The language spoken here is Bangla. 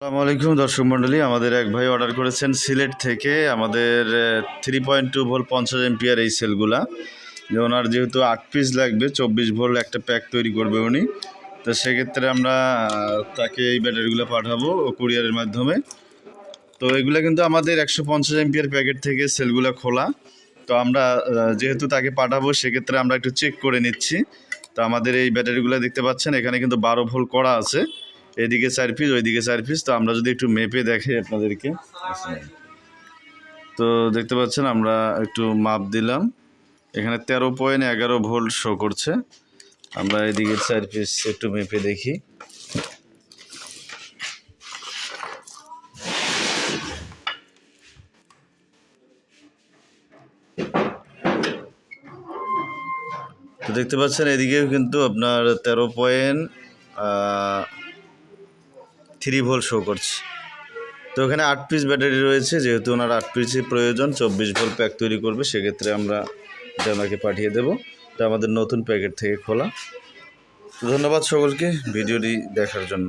আসসালামু আলাইকুম, দর্শক মণ্ডলী। আমাদের এক ভাই অর্ডার করেছেন সিলেট থেকে। আমাদের থ্রি পয়েন্ট টু ভোল পঞ্চাশ এমপিয়ার এই সেলগুলা যে ওনার যেহেতু আট পিস লাগবে, চব্বিশ ভোল একটা প্যাক তৈরি করবে উনি। তো সেক্ষেত্রে আমরা তাকে এই ব্যাটারিগুলো পাঠাবো কুরিয়ারের মাধ্যমে। তো এগুলো কিন্তু আমাদের একশো পঞ্চাশ এমপিয়ার প্যাকেট থেকে সেলগুলো খোলা। তো আমরা যেহেতু তাকে পাঠাবো, সেক্ষেত্রে আমরা একটু চেক করে নিচ্ছি। তো আমাদের এই ব্যাটারিগুলো দেখতে পাচ্ছেন, এখানে কিন্তু বারো ভোল করা আছে। এদিকে চার পিস ওইদিকে চার পিস তো আমরা যদি একটু মেপে দেখাই আপনাদেরকে। তো দেখতে পাচ্ছেন, আমরা একটু মাপ দিলাম। এখানে তেরো পয়েন্ট এগারো ভোল্ট শো করছে। আমরা এদিকে চার পিস একটু মেপে দেখি। তো দেখতে পাচ্ছেন, এদিকেও কিন্তু আপনার তেরো পয়েন্ট থ্রি ভোল শো করছে। তো এখানে আট পিস ব্যাটারি রয়েছে, যেহেতু ওনার আট পিসই প্রয়োজন, চব্বিশ ভোল্ট প্যাক তৈরি করবে, সেক্ষেত্রে আমরা এটা ওনাকে পাঠিয়ে দেবো। এটা আমাদের নতুন প্যাকেট থেকে খোলা। ধন্যবাদ সকলকে ভিডিওটি দেখার জন্য।